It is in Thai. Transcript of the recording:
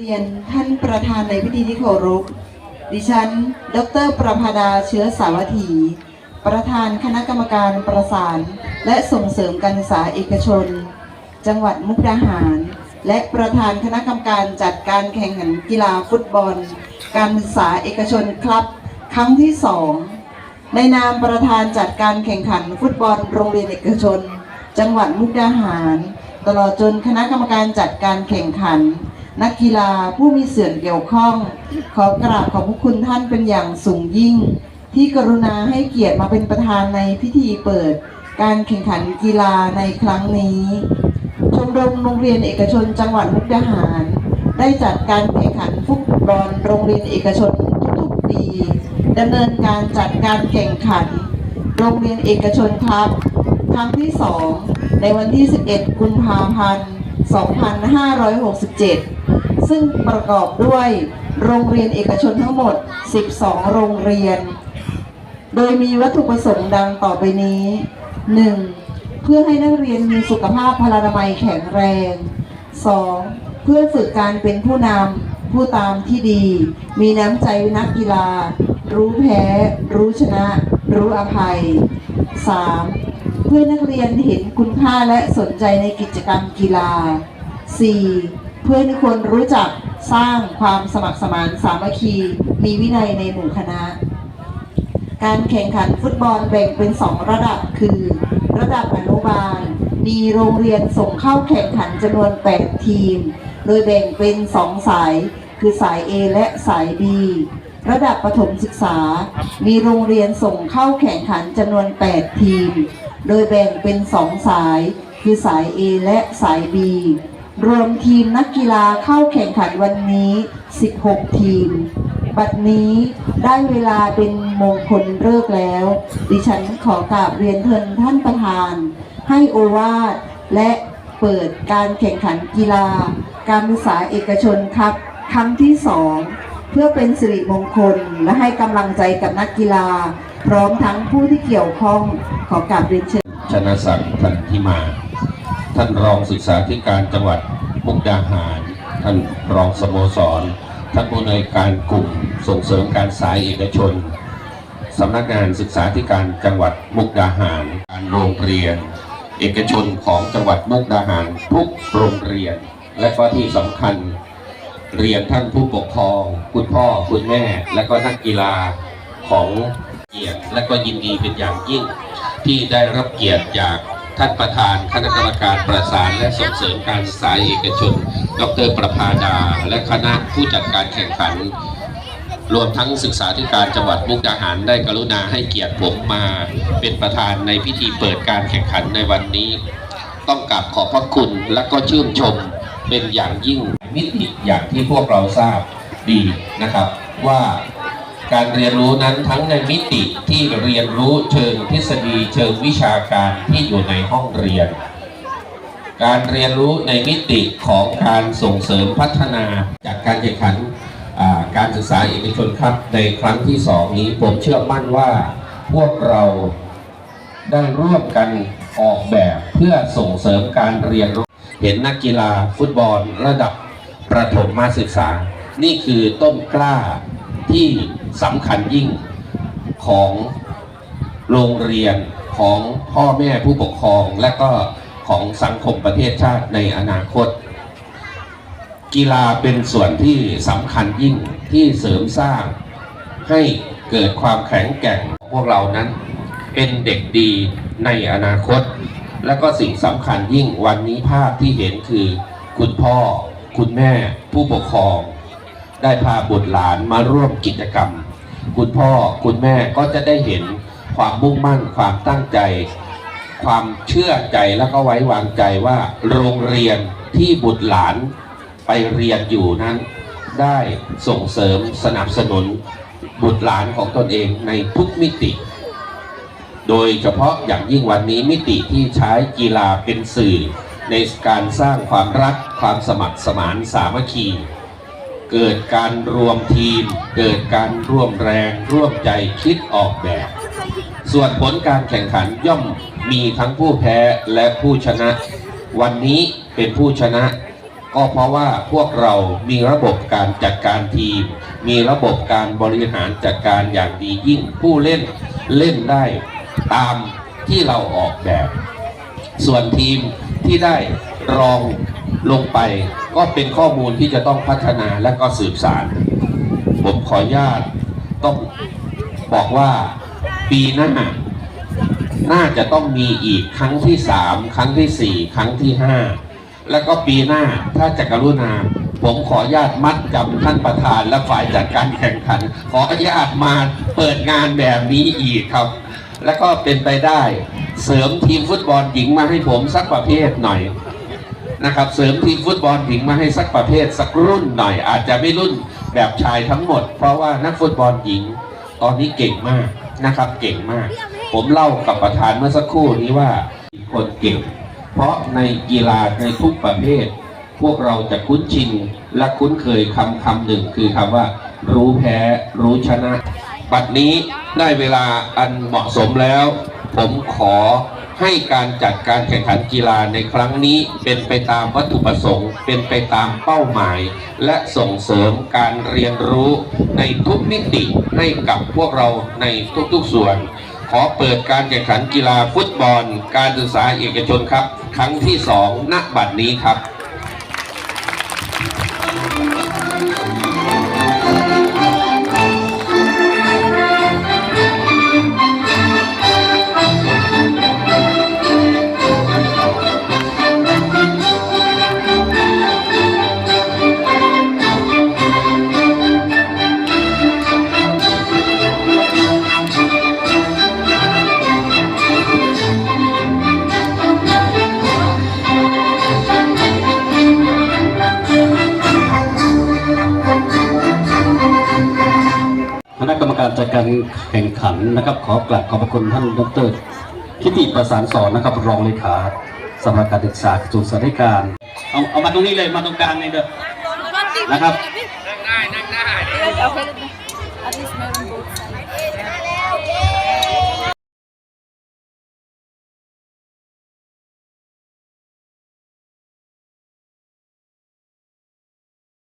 เรียนท่านประธานในพิธีที่เคารพ ดิฉัน ดร ประภาดาเชื้อสาวัตถี ประธานคณะกรรมการประสาน และส่งเสริมการศึกษาเอกชน จังหวัดมุกดาหาร และประธานคณะกรรมการจัดการแข่งขันกีฬาฟุตบอล การศึกษาเอกชนครับ ครั้งที่สองในนามประธานจัดการแข่งขันฟุตบอลโรงเรียนเอกชน จังหวัดมุกดาหาร ตลอดจนคณะกรรมการจัดการแข่งขัน นักกีฬาผู้มีส่วนเกี่ยวข้อง ขอกราบขอบพระคุณท่านเป็นอย่างสูงยิ่ง ที่กรุณาให้เกียรติมาเป็นประธานในพิธีเปิด การแข่งขันกีฬาในครั้งนี้ ชมรมโรงเรียนเอกชนจังหวัดมุกดาหาร ได้จัดการแข่งขันฟุตบอลโรงเรียนเอกชนทุกๆปีดำเนินการจัดการแข่งขัน โรงเรียนเอกชนครับครั้งที่ 2 ในวันที่ 11 กุมภาพันธ์ 2567 ซึ่งประกอบด้วยโรงเรียนเอกชนทั้งหมด 12 โรงเรียน โดยมีวัตถุประสงค์ดังต่อไปนี้ 1. เพื่อให้นักเรียนมีสุขภาพพลานามัยแข็งแรง 2. เพื่อฝึกการเป็นผู้นำผู้ตามที่ดี มีน้ำใจนักกีฬา รู้แพ้ รู้ชนะ รู้อภัย 3. เพื่อนักเรียนเห็นคุณค่าและสนใจในกิจกรรมกีฬา 4. เพื่อทุกคนรู้จักสร้างความสมัครสมานสามัคคี มีวินัยในหมู่คณะ การแข่งขันฟุตบอลแบ่งเป็น2ระดับคือ ระดับอนุบาล มีโรงเรียนส่งเข้าแข่งขันจำนวน 8 ทีม โดยแบ่งเป็น2สาย คือสาย A และสาย B ระดับประถมศึกษา มีโรงเรียนส่งเข้าแข่งขันจำนวน 8 ทีม โดยแบ่งเป็น 2 สาย คือสาย A และสาย B รวมทีมนักกีฬาเข้าแข่งขันวันนี้ 16 ทีม บัดนี้ได้เวลาเป็นมงคลเลิกแล้ว ดิฉันขอกราบเรียนเทินท่านประธาน ให้โอวาทและเปิดการแข่งขันกีฬา การศึกษาเอกชนครับ ครั้งที่สองเพื่อเป็นสิริมงคลและให้กำลังใจกับนักกีฬา พร้อมทั้งผู้ที่เกี่ยวข้องขอกราบเรียนเชิญชนะศักดิ์ทันทิมา ท่านรองศึกษาธิการจังหวัด มุกดาหาร ท่านรองสโมสร ท่านผู้อำนวยการกลุ่มส่งเสริมการสายเอกชนสำนักงานศึกษาธิการจังหวัดมุกดาหาร การโรงเรียน เอกชนของจังหวัดมุกดาหารทุกโรงเรียน และก็ที่สำคัญเรียนท่านผู้ปกครอง คุณพ่อคุณแม่ และก็นักกีฬาของเกียรติและก็ยินดีเป็นอย่างยิ่งที่ได้รับเกียรติจาก ท่านประธานคณะกรรมการประสานและส่งเสริมการศึกษาเอกชน ดรประภาดา และคณะผู้จัดการแข่งขัน รวมทั้งศึกษาธิการจังหวัดมุกดาหารได้กรุณาให้เกียรติผมมาเป็นประธานในพิธีเปิดการแข่งขันในวันนี้ ต้องกราบขอบพระคุณและก็ชื่นชมเป็นอย่างยิ่งมิติอย่างที่พวกเราทราบดีนะครับว่า การเรียนรู้นั้นทั้งในมิติที่เรียนรู้เชิงทฤษฎีเชิงวิชาการที่อยู่ในห้องเรียน การเรียนรู้ในมิติของการส่งเสริมพัฒนาจากการแข่งขันการศึกษาเอกชนครับในครั้งที่สองนี้ผมเชื่อมั่นว่าพวกเราได้ร่วมกันออกแบบเพื่อส่งเสริมการเรียนรู้เห็นนักกีฬาฟุตบอลระดับประถมมาศึกษา นี่คือต้นกล้า ที่สำคัญยิ่งของโรงเรียนของพ่อแม่ผู้ปกครองและก็ของสังคมประเทศชาติในอนาคต กีฬาเป็นส่วนที่สำคัญยิ่งที่เสริมสร้าง ให้เกิดความแข็งแกร่งของพวกเรานั้น เป็นเด็กดีในอนาคต และก็สิ่งสำคัญยิ่งวันนี้ภาพที่เห็นคือ คุณพ่อ คุณแม่ผู้ปกครอง ได้พาบุตรหลานมาร่วมกิจกรรม คุณพ่อคุณแม่ก็จะได้เห็นความมุ่งมั่นความตั้งใจ ความเชื่อใจแล้วก็ไว้วางใจว่าโรงเรียนที่บุตรหลานไปเรียนอยู่นั้น ได้ส่งเสริมสนับสนุนบุตรหลานของตนเองในทุกมิติ โดยเฉพาะอย่างยิ่งวันนี้มิติที่ใช้กีฬาเป็นสื่อ ในการสร้างความรักความสมัครสมานสามัคคี เกิดการรวมทีม เกิดการร่วมแรงร่วมใจคิดออกแบบ ส่วนผลการแข่งขันย่อมมีทั้งผู้แพ้และผู้ชนะ วันนี้เป็นผู้ชนะ ก็เพราะว่าพวกเรามีระบบการจัดการทีม มีระบบการบริหารจัดการอย่างดียิ่งผู้เล่นเล่นได้ตามที่เราออกแบบ ส่วนทีมที่ได้รองลงไป ก็เป็นข้อมูลที่จะต้องพัฒนาและก็สืบสาร ผมขออนุญาตต้องบอกว่าปีหน้า น่าจะต้องมีอีกครั้งที่สามครั้งที่สี่ครั้งที่ห้าแล้วก็ปีหน้าถ้าจะกรุณา ผมขออนุญาตมัดจำท่านประธานและฝ่ายจัดการแข่งขัน ขออนุญาตมาเปิดงานแบบนี้อีกครับ แล้วก็เป็นไปได้ เสริมทีมฟุตบอลหญิงมาให้ผมสักประเภทหน่อย นะครับ เสริมทีมฟุตบอลหญิงมาให้สักประเภทสักรุ่นหน่อย อาจจะไม่รุ่นแบบชายทั้งหมด เพราะว่านักฟุตบอลหญิงตอนนี้เก่งมากนะครับเก่งมาก ผมเล่ากับประธานเมื่อสักครู่นี้ว่าคนเก่ง เพราะในกีฬาในทุกประเภท พวกเราจะคุ้นชินและคุ้นเคยคำคำหนึ่งคือคำว่า รู้แพ้รู้ชนะ บัดนี้ได้เวลาอันเหมาะสมแล้ว ผมขอ ให้การจัดการแข่งขันกีฬาในครั้งนี้เป็นไปตามวัตถุประสงค์ เป็นไปตามเป้าหมาย และส่งเสริมการเรียนรู้ในทุกมิติให้กับพวกเราในทุกๆส่วน ขอเปิดการแข่งขันกีฬาฟุตบอล การศึกษาเอกชนครับ ครั้งที่สองณบัดนี้ครับ รรมการจัดการแข่งขันนะครับ ขอกราบขอบพระคุณท่านดรทิติประสานสอนนะครับรองเลขาสำนักการศึกษากระทรวงสาธารณสุขเอาเอามาตรงนี้เลยมาตรงกลางเลยเด้อนะครับ Okay, at least meron both sides.